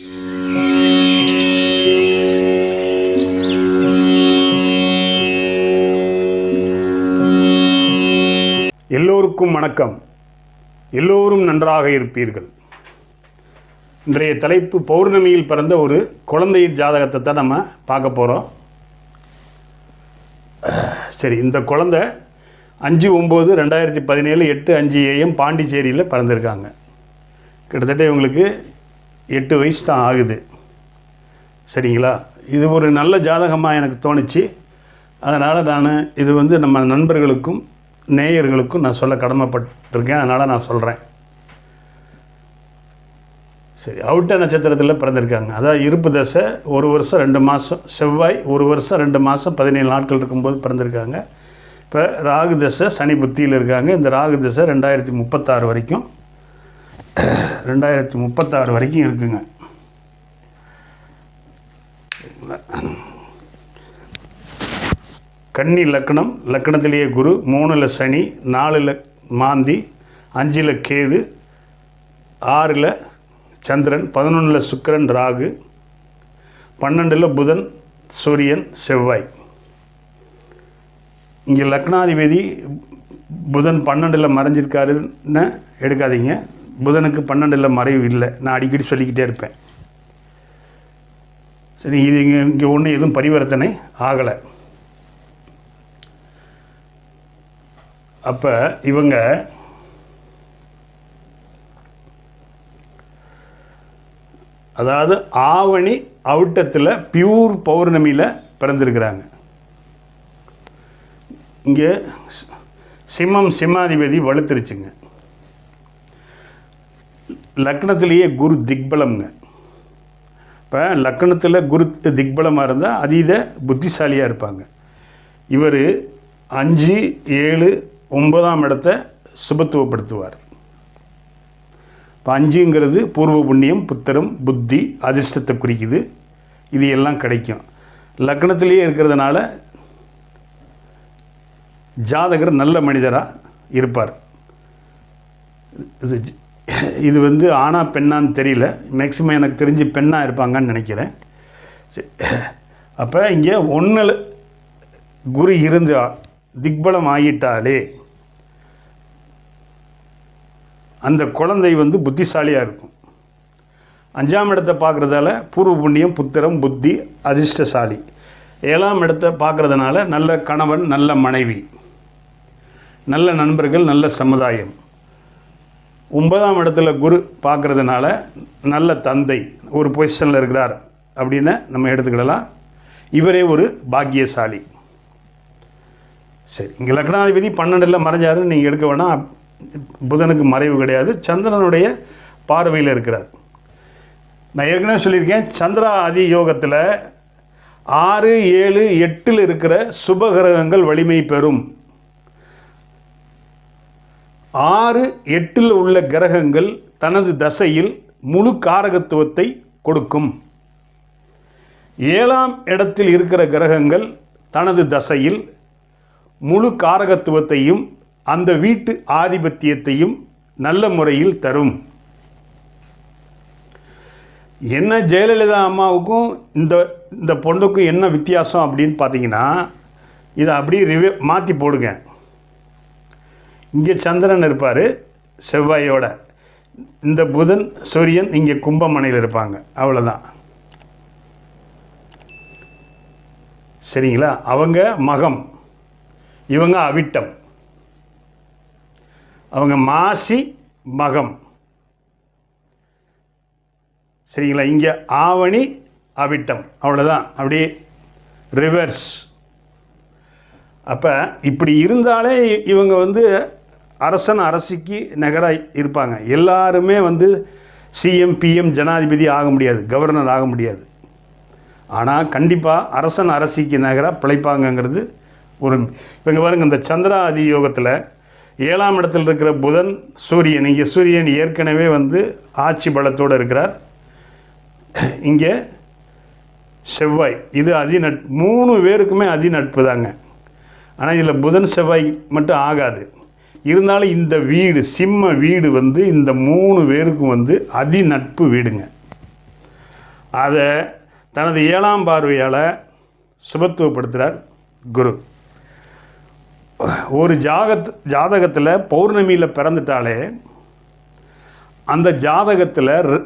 எல்லோருக்கும் வணக்கம். எல்லோரும் நன்றாக இருப்பீர்கள். இன்றைய தலைப்பு பௌர்ணமியில் பிறந்த ஒரு குழந்தையின் ஜாதகத்தை தான் நம்ம பார்க்க போகிறோம் சரி இந்த குழந்தை அஞ்சு ஒம்பது ரெண்டாயிரத்தி பதினேழு எட்டு அஞ்சு ஏஎம் பாண்டிச்சேரியில் பிறந்திருக்காங்க. கிட்டத்தட்ட இவங்களுக்கு எட்டு வயசு தான் ஆகுது. சரிங்களா? இது ஒரு நல்ல ஜாதகமாக எனக்கு தோணுச்சு. அதனால் நான் இது வந்து நம்ம நண்பர்களுக்கும் நேயர்களுக்கும் நான் சொல்ல கடமைப்பட்டிருக்கேன். அதனால் நான் சொல்கிறேன் சரி அவுட்ட நட்சத்திரத்தில் பிறந்திருக்காங்க. அதாவது இருப்பு தசை ஒரு வருஷம் ரெண்டு மாதம் செவ்வாய் ஒரு வருஷம் ரெண்டு மாதம் பதினேழு நாட்கள் இருக்கும்போது பிறந்திருக்காங்க. இப்போ ராகு தசை சனி புத்தியில் இருக்காங்க. இந்த ராகு தசை ரெண்டாயிரத்தி முப்பத்தாறு வரைக்கும் ரெண்டாயிரத்தி முப்பத்தாறு வரைக்கும் இருக்குங்க. கன்னி லக்னம் லக்னத்திலேயே குரு மூணில் சனி நாலில் மாந்தி அஞ்சில் கேது ஆறில் சந்திரன் பதினொன்றில் சுக்கிரன் ராகு பன்னெண்டில் புதன் சூரியன் செவ்வாய். இங்கே லக்னாதிபதி புதன் பன்னெண்டில் மறைஞ்சிருக்காருன்னு எடுக்காதீங்க. புதனுக்கு பன்னெண்டில் மறைவு இல்லை. நான் அடிக்கடி சொல்லிக்கிட்டே இருப்பேன். சரி இது இங்கே இங்கே ஒன்றும் எதுவும் பரிவர்த்தனை ஆகலை. அப்போ இவங்க அதாவது ஆவணி அவுட்டத்தில் பியூர் பௌர்ணமியில் பிறந்திருக்கிறாங்க. இங்கே சிம்மம் சிம்மாதிபதி வலுத்துருச்சுங்க. லக்னத்திலேயே குரு திக்பலம்ங்க. இப்போ லக்னத்தில் குரு திக்பலமாக இருந்தால் அதீத புத்திசாலியாக இருப்பாங்க. இவர் அஞ்சு ஏழு ஒன்பதாம் இடத்தை சுபத்துவப்படுத்துவார். இப்போ அஞ்சுங்கிறது பூர்வ புண்ணியம் புத்திரம் புத்தி அதிர்ஷ்டத்தை குறிக்குது. இது எல்லாம் கிடைக்கும். லக்னத்திலேயே இருக்கிறதுனால ஜாதகர் நல்ல மனிதராக இருப்பார். இது இது வந்து ஆணா பெண்ணான்னு தெரியல. மேக்ஸிமம் எனக்கு தெரிஞ்சு பெண்ணாக இருப்பாங்கன்னு நினைக்கிறேன். சரி. அப்போ இங்கே ஒன்றில் குரு இருந்தா திக்பலம் ஆகிட்டாலே அந்த குழந்தை வந்து புத்திசாலியாக இருக்கும். அஞ்சாம் இடத்தை பார்க்குறதால பூர்வ புண்ணியம் புத்திரம் புத்தி அதிர்ஷ்டசாலி. ஏழாம் இடத்தை பார்க்குறதுனால நல்ல கணவன் நல்ல மனைவி நல்ல நண்பர்கள் நல்ல சமுதாயம். ஒன்பதாம் இடத்துல குரு பார்க்குறதுனால நல்ல தந்தை ஒரு பொசிஷனில் இருக்கிறார் அப்படின்னு நம்ம எடுத்துக்கிடலாம். இவரே ஒரு பாக்கியசாலி. சரி இங்கே லக்னாதிபதி பன்னெண்டில் மறைஞ்சாருன்னு நீங்கள் எடுக்க வேணாம். புதனுக்கு மறைவு கிடையாது. சந்திரனுடைய பார்வையில் இருக்கிறார். நான் ஏற்கனவே சொல்லியிருக்கேன் சந்திரா ஆதி யோகத்தில் ஆறு ஏழு எட்டில் இருக்கிற சுபகிரகங்கள் வலிமை பெறும். ஆறு எட்டில் உள்ள கிரகங்கள் தனது தசையில் முழு காரகத்துவத்தை கொடுக்கும். ஏழாம் இடத்தில் இருக்கிற கிரகங்கள் தனது தசையில் முழு காரகத்துவத்தையும் அந்த வீட்டு ஆதிபத்தியத்தையும் நல்ல முறையில் தரும். என்ன ஜெயலலிதா அம்மாவுக்கும் இந்த இந்த பொண்ணுக்கும் என்ன வித்தியாசம் அப்படின்னு பார்த்தீங்கன்னா இதை அப்படியே ரிவே மாற்றி போடுங்க. இங்கே சந்திரன் இருப்பார் செவ்வாயோட. இந்த புதன் சூரியன் இங்கே கும்பமனையில் இருப்பாங்க. அவ்வளோதான் சரிங்களா? அவங்க மகம். இவங்க அவிட்டம். அவங்க மாசி மகம். சரிங்களா? இங்கே ஆவணி அவிட்டம். அவ்வளோதான் அப்படியே ரிவர்ஸ் அப்போ இப்படி இருந்தாலே இ- இவங்க வந்து அரசன் அரசிக்கு நகராக இருப்பாங்க. எல்லாருமே வந்து சிஎம் பிஎம் ஜனாதிபதி ஆக முடியாது கவர்னர் ஆக முடியாது. ஆனால் கண்டிப்பாக அரசன் அரசிக்கு நகராக பிழைப்பாங்கங்கிறது ஒரு இவங்க பாருங்கள் இந்த சந்திராதி யோகத்தில் ஏழாம் இடத்தில் இருக்கிற புதன் சூரியன் இங்கே சூரியன் ஏற்கனவே வந்து ஆட்சி பலத்தோடு இருக்கிறார். இங்கே செவ்வாய் இது அதிநட் மூணு பேருக்குமே அதிநட்பு தாங்க ஆனால் இதில் புதன் செவ்வாய் மட்டும் ஆகாது. இருந்தாலும் இந்த வீடு சிம்ம வீடு வந்து இந்த மூணு பேருக்கும் வந்து அதிநட்பு வீடுங்க. அதை தனது ஏழாம் பார்வையால் சுபத்துவப்படுத்துகிறார் குரு. ஒரு ஜாகத் ஜாதகத்தில் பௌர்ணமியில் பிறந்துட்டாலே அந்த ஜாதகத்தில்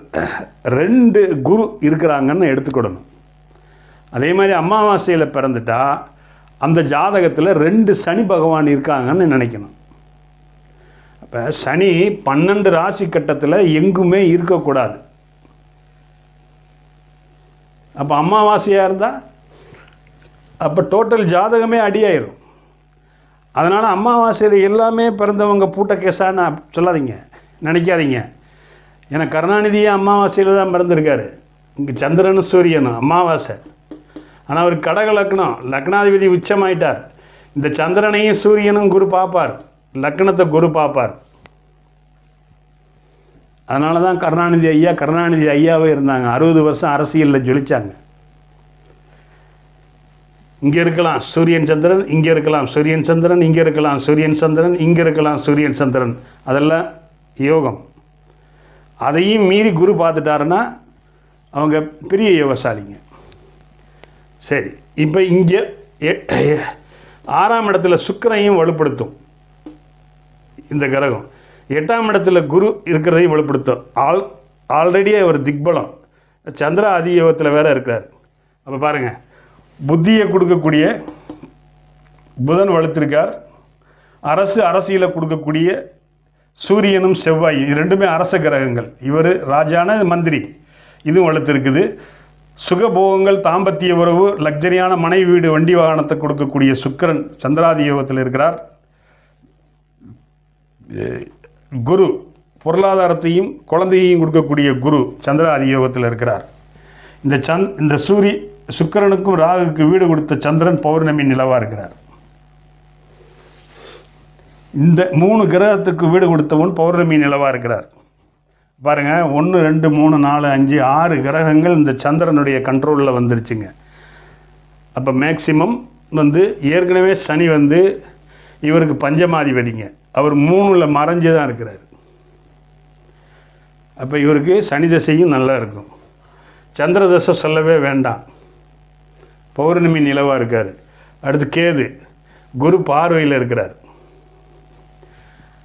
ரெண்டு குரு இருக்கிறாங்கன்னு எடுத்துக்கிடணும். அதே மாதிரி அமாவாசையில் பிறந்துட்டா அந்த ஜாதகத்தில் ரெண்டு சனி பகவான் இருக்காங்கன்னு நினைக்கணும். இப்போ சனி பன்னெண்டு ராசி கட்டத்தில் எங்குமே இருக்கக்கூடாது. அப்போ அமாவாசையாக இருந்தால் அப்போ டோட்டல் ஜாதகமே அடியாயிரும். அதனால் அமாவாசையில் எல்லாமே பிறந்தவங்க பூட்ட கேஸான்னு சொல்லாதீங்க. நினைக்காதீங்க. ஏன்னா கருணாநிதியே அமாவாசையில் தான் பிறந்திருக்காரு. இங்கே சந்திரன் சூரியனும் அமாவாசை. ஆனால் அவர் கடக லக்னம் லக்னாதிபதி உச்சமாயிட்டார். இந்த சந்திரனையும் சூரியனும் குரு பார்ப்பார். லக்னத்தை குரு பார்ப்பார். அதனால தான் கருணாநிதி ஐயா கருணாநிதி ஐயாவே இருந்தாங்க. அறுபது வருஷம் அரசியலில் ஜொலிச்சாங்க. இங்கே இருக்கலாம் சூரியன் சந்திரன் இங்கே இருக்கலாம் சூரியன் சந்திரன் இங்கே இருக்கலாம் சூரியன் சந்திரன் இங்கே இருக்கலாம் சூரியன் சந்திரன். அதெல்லாம் யோகம். அதையும் மீறி குரு பார்த்துட்டாருன்னா அவங்க பெரிய யோகசாலிங்க. சரி இப்போ இங்கே எ- ஆறாம் இடத்துல சுக்கரையும் வலுப்படுத்தும். இந்த கிரகம். எட்டாம் இடத்துல குரு இருக்கிறதையும் வெளிப்படுத்தும். ஆல் ஆல்ரெடி அவர் திக்பலம். சந்திர அதியோகத்தில் வேற இருக்கிறார். அப்போ பாருங்கள் புத்தியை கொடுக்கக்கூடிய புதன் வளர்த்துருக்கார் அரசு அரசியலை கொடுக்கக்கூடிய சூரியனும் செவ்வாய் இது ரெண்டுமே அரச கிரகங்கள். இவர் ராஜான மந்திரி. இதுவும் வளர்த்துருக்குது சுகபோகங்கள் தாம்பத்திய உறவு லக்ஸரியான மனை வீடு வண்டி வாகனத்தை கொடுக்கக்கூடிய சுக்கிரன் சந்திராதி யோகத்தில் இருக்கிறார். குரு பொருளாதாரத்தையும் குழந்தையையும் கொடுக்கக்கூடிய குரு சந்திர அதியோகத்தில் இருக்கிறார். இந்த சந்த் இந்த சூரி சுக்கிரனுக்கும் ராகுக்கு வீடு கொடுத்த சந்திரன் பௌர்ணமி நிலவாக இருக்கிறார். இந்த மூணு கிரகத்துக்கு வீடு கொடுத்தவன் பௌர்ணமி நிலவாக இருக்கிறார். பாருங்கள் ஒன்று ரெண்டு மூணு நாலு அஞ்சு ஆறு கிரகங்கள் இந்த சந்திரனுடைய கண்ட்ரோலில் வந்துருச்சுங்க. அப்போ மேக்சிமம் வந்து ஏற்கனவே சனி வந்து இவருக்கு பஞ்சமாதிபதிங்க. அவர் மூணில் மறைஞ்சு தான் இருக்கிறார். அப்போ இவருக்கு சனி தசையும் நல்லா இருக்கும். சந்திர தசை சொல்லவே வேண்டாம். பௌர்ணமி நிலவாக இருக்கார். அடுத்து கேது குரு பார்வையில் இருக்கிறார்.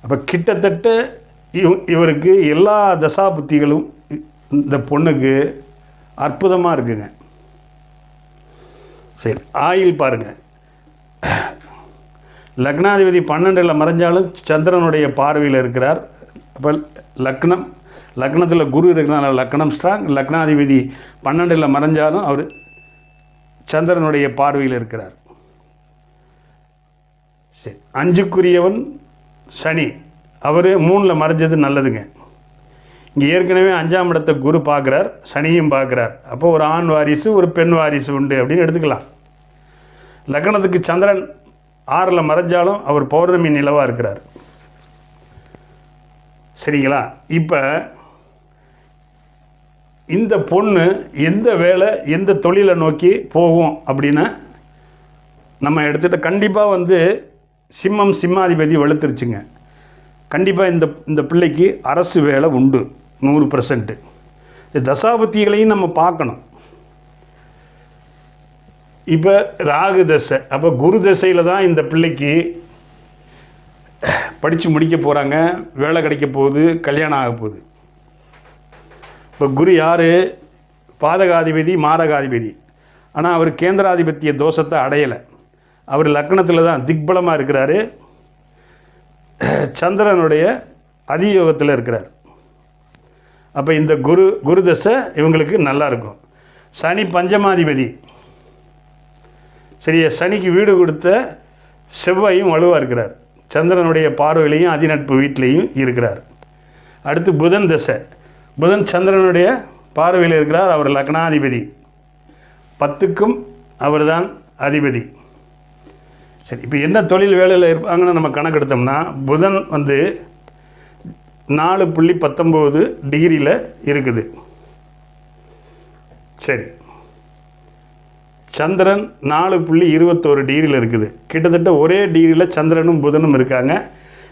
அப்போ கிட்டத்தட்ட இவ இவருக்கு எல்லா தசா புத்திகளும் இ- இந்த பொண்ணுக்கு அற்புதமாக இருக்குங்க. சரி ஆயில் பாருங்கள் லக்னாதிபதி பன்னெண்டில் மறைஞ்சாலும் சந்திரனுடைய பார்வையில் இருக்கிறார். அப்போ லக்னம் லக்னத்தில் குரு இருக்கிறனால லக்னம் ஸ்ட்ராங் லக்னாதிபதி பன்னெண்டில் மறைஞ்சாலும் அவர் சந்திரனுடைய பார்வையில் இருக்கிறார். சரி அஞ்சுக்குரியவன் சனி. அவர் மூணில் மறைஞ்சது நல்லதுங்க. இங்கே ஏற்கனவே அஞ்சாம் இடத்தை குரு பார்க்குறார் சனியும் பார்க்குறார். அப்போ ஒரு ஆண் வாரிசு ஒரு பெண் வாரிசு உண்டு அப்படின்னு எடுத்துக்கலாம். லக்னத்துக்கு சந்திரன் ஆறில் மறைஞ்சாலும் அவர் பௌர்ணமி நிலவாக இருக்கிறார். சரிங்களா? இப்போ இந்த பொண்ணு எந்த வேலை எந்த தொழிலை நோக்கி போகும் அப்படின்னா நம்ம எடுத்துகிட்ட கண்டிப்பாக வந்து சிம்மம் சிம்மாதிபதி வலுத்துருச்சுங்க. கண்டிப்பாக இந்த இந்த பிள்ளைக்கு அரசு வேலை உண்டு நூறு பர்சன்ட்டு தசாபத்திகளையும் நம்ம பார்க்கணும். இப்போ ராகு தசை. அப்போ குரு தசையில் தான் இந்த பிள்ளைக்கு படித்து முடிக்க போகிறாங்க வேலை கிடைக்க போகுது கல்யாணம் ஆக போகுது. இப்போ குரு யார்? பாதகாதிபதி மாரகாதிபதி. ஆனால் அவர் கேந்திராதிபத்திய தோஷத்தை அடையலை. அவர் லக்னத்தில் தான் திக்பலமாக இருக்கிறாரு. சந்திரனுடைய அதியோகத்தில் இருக்கிறார். அப்போ இந்த குரு குரு தசை இவங்களுக்கு நல்லா இருக்கும். சனி பஞ்சமாதிபதி. சரியா சனிக்கு வீடு கொடுத்த செவ்வாயும் வலுவாக இருக்கிறார். சந்திரனுடைய பார்வையிலையும் அதிநட்பு வீட்டிலையும் இருக்கிறார். அடுத்து புதன் திசை. புதன் சந்திரனுடைய பார்வையில் இருக்கிறார் அவர் லக்னாதிபதி. பத்துக்கும் அவர்தான் அதிபதி. சரி இப்போ என்ன தொழில் வேலையில் இருப்பாங்கன்னு நம்ம கணக்கெடுத்தோம்னா புதன் வந்து நாலு புள்ளி பத்தொம்போது டிகிரியில் இருக்குது. சரி சந்திரன் நாலு புள்ளி இருபத்தோரு டிகிரியில் இருக்குது. கிட்டத்தட்ட ஒரே டிகிரியில் சந்திரனும் புதனும் இருக்காங்க.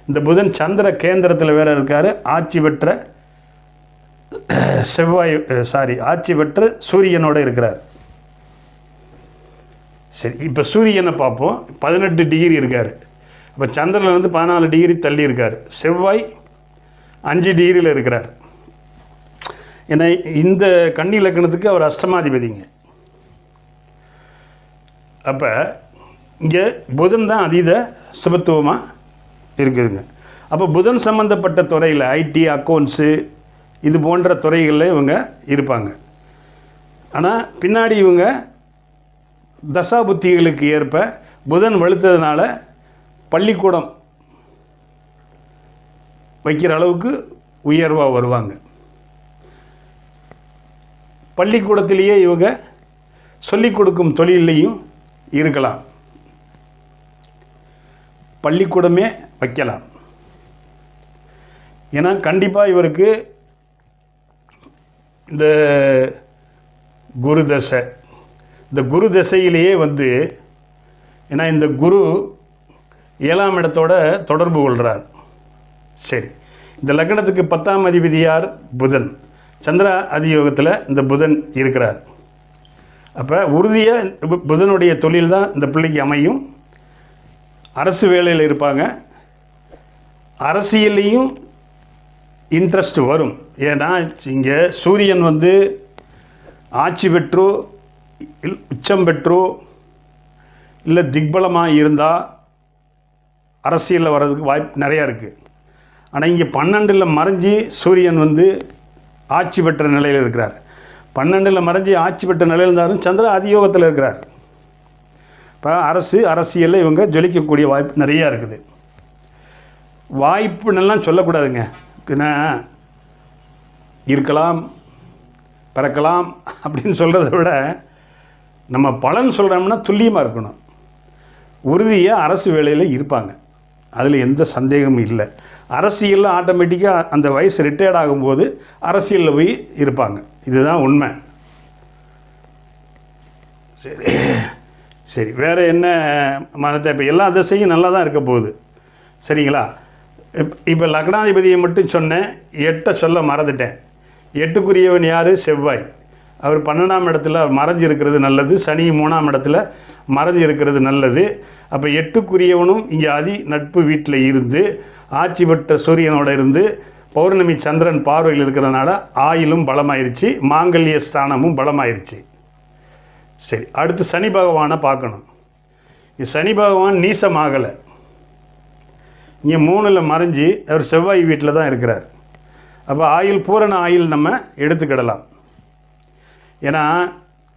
இந்த புதன் சந்திர கேந்திரத்தில் வேறு இருக்கார். ஆட்சி பெற்ற செவ்வாய் சாரி ஆட்சி பெற்று சூரியனோட இருக்கிறார். சரி இப்போ சூரியனை பார்ப்போம். பதினெட்டு டிகிரி இருக்கார். இப்போ சந்திரன் வந்து பதினாலு டிகிரி தள்ளி இருக்கார். செவ்வாய் அஞ்சு டிகிரியில் இருக்கிறார். ஏன்னா இந்த கன்னி இலக்கணத்துக்கு அவர் அஷ்டமாதிபதிங்க. அப்போ இங்கே புதன் தான் அதீத சுபத்துவமாக இருக்குதுங்க. அப்போ புதன் சம்மந்தப்பட்ட துறையில் ஐடி அக்கௌண்ட்ஸு இது போன்ற துறைகளில் இவங்க இருப்பாங்க. ஆனால் பின்னாடி இவங்க தசா புத்திகளுக்கு ஏற்ப புதன் வலுத்ததுனால பள்ளிக்கூடம் வைக்கிற அளவுக்கு உயர்வாக வருவாங்க. பள்ளிக்கூடத்திலேயே இவங்க சொல்லிக் கொடுக்கும் தொழிலையும் இருக்கலாம். பள்ளிக்கூடமே வைக்கலாம். ஏன்னா கண்டிப்பாக இவருக்கு இந்த குரு தசை இந்த குரு தசையிலேயே வந்து ஏன்னா இந்த குரு ஏழாம் இடத்தோட தொடர்பு கொள்கிறார் சரி. இந்த லக்னத்துக்கு பத்தாம் அதிபதி யார்? புதன். சந்திர அதியோகத்தில் இந்த புதன் இருக்கிறார். அப்போ உறுதியாக புதனுடைய தொழில் தான் இந்த பிள்ளைக்கு அமையும். அரசு வேலையில் இருப்பாங்க. அரசியல்லையும் இன்ட்ரெஸ்ட் வரும். ஏன்னா இங்கே சூரியன் வந்து ஆட்சி பெற்றோ இல் உச்சம் பெற்றோ இல்லை திக்பலமாக இருந்தால் அரசியலில் வர்றதுக்கு வாய்ப்பு நிறையா இருக்குது ஆனால் இங்கே பன்னெண்டில் மறைஞ்சி சூரியன் வந்து ஆட்சி பெற்ற நிலையில் இருக்கிறார். பன்னெண்டில் மறைஞ்சி ஆட்சி பெற்ற நிலையில் இருந்தாலும் சந்திர அதியோகத்தில் இருக்கிறார். இப்போ அரசு அரசியலில் இவங்க ஜொலிக்கக்கூடிய வாய்ப்பு நிறையா இருக்குது. வாய்ப்புன்னெல்லாம் சொல்லக்கூடாதுங்க. ஏன்னா இருக்கலாம் பிறக்கலாம் அப்படின்னு சொல்கிறத விட நம்ம பலன் சொல்கிறோம்னா துல்லியமாக இருக்கணும். உறுதியாக அரசு வேலையில் இருப்பாங்க. அதில் எந்த சந்தேகமும் இல்லை. அரசியலில் ஆட்டோமேட்டிக்காக அந்த வயசு ரிட்டையர்ட் ஆகும்போது அரசியலில் போய் இருப்பாங்க. இதுதான் உண்மை. சரி. சரி வேறு என்ன மதத்தை? இப்போ எல்லா திசையும் நல்லா தான் இருக்க போகுது. சரிங்களா? இப் இப்போ லக்னாதிபதியை மட்டும் சொன்னேன் எட்டை சொல்ல மறந்துட்டேன். எட்டுக்குரியவன் யார்? செவ்வாய். அவர் பன்னெண்டாம் இடத்துல மறைஞ்சு இருக்கிறது நல்லது சனி மூணாம் இடத்துல மறைஞ்சு இருக்கிறது நல்லது. அப்போ எட்டுக்குரியவனும் இங்கே அதி நட்பு வீட்டில் இருந்து ஆட்சி பெற்ற சூரியனோட இருந்து பௌர்ணமி சந்திரன் பார்வையில் இருக்கிறதுனால ஆயிலும் பலமாயிருச்சு மாங்கல்ய ஸ்தானமும் பலமாயிருச்சு. சரி அடுத்து சனி பகவானை பார்க்கணும். இது சனி பகவான் நீசமாகலை. இங்கே மூணில் மறைஞ்சு அவர் செவ்வாய் வீட்டில் தான் இருக்கிறார். அப்போ ஆயில் பூரண ஆயில் நம்ம எடுத்துக்கிடலாம். ஏன்னா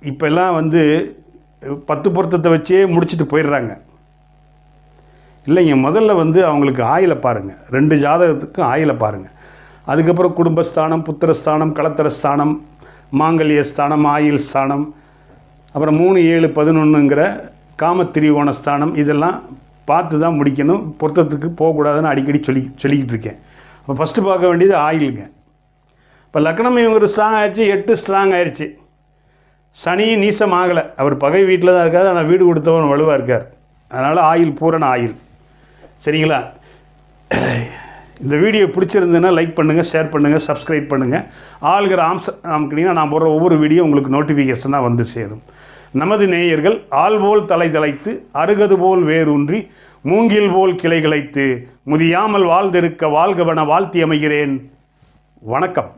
இப்போல்லாம் வந்து பத்து பொருத்தத்தை வச்சே முடிச்சுட்டு போயிடுறாங்க. இல்லைங்க முதல்ல வந்து அவங்களுக்கு ஆயிலை பாருங்கள் ரெண்டு ஜாதகத்துக்கும் ஆயிலை பாருங்கள் அதுக்கப்புறம் குடும்பஸ்தானம் புத்திரஸ்தானம் கலத்தரஸ்தானம் மாங்கல்ய ஸ்தானம் ஆயில் ஸ்தானம் அப்புறம் மூணு ஏழு பதினொன்றுங்கிற காமத்திரிகோண ஸ்தானம் இதெல்லாம் பார்த்து தான் முடிக்கணும். பொருத்தத்துக்கு போகக்கூடாதுன்னு அடிக்கடி சொல்லி சொல்லிக்கிட்டு இருக்கேன். அப்போ ஃபஸ்ட்டு பார்க்க வேண்டியது ஆயிலுங்க. இப்போ லக்னம் இவங்க ஸ்ட்ராங் ஆயிடுச்சு எட்டு ஸ்ட்ராங் ஆயிடுச்சு. சனியும் நீசம் ஆகலை. அவர் பகை வீட்டில் தான் இருக்கார் ஆனால் வீடு கொடுத்தவன் வலுவாக இருக்கார். அதனால் ஆயில் பூரண ஆயில். சரிங்களா? இந்த வீடியோ பிடிச்சிருந்ததுன்னா லைக் பண்ணுங்கள் ஷேர் பண்ணுங்கள் சப்ஸ்கிரைப் பண்ணுங்கள் ஆளுகிற ஆம்ச அமைக்கினீங்கன்னா நான் போடுற ஒவ்வொரு வீடியோ உங்களுக்கு நோட்டிஃபிகேஷனாக வந்து சேரும். நமது நேயர்கள் ஆள் போல் தலை தலைத்து அருகது போல் வேரூன்றி மூங்கில் போல் கிளை கிளைத்து முதியாமல் வாழ்ந்திருக்க வாழ்கவன வாழ்த்தி அமைகிறேன். வணக்கம்.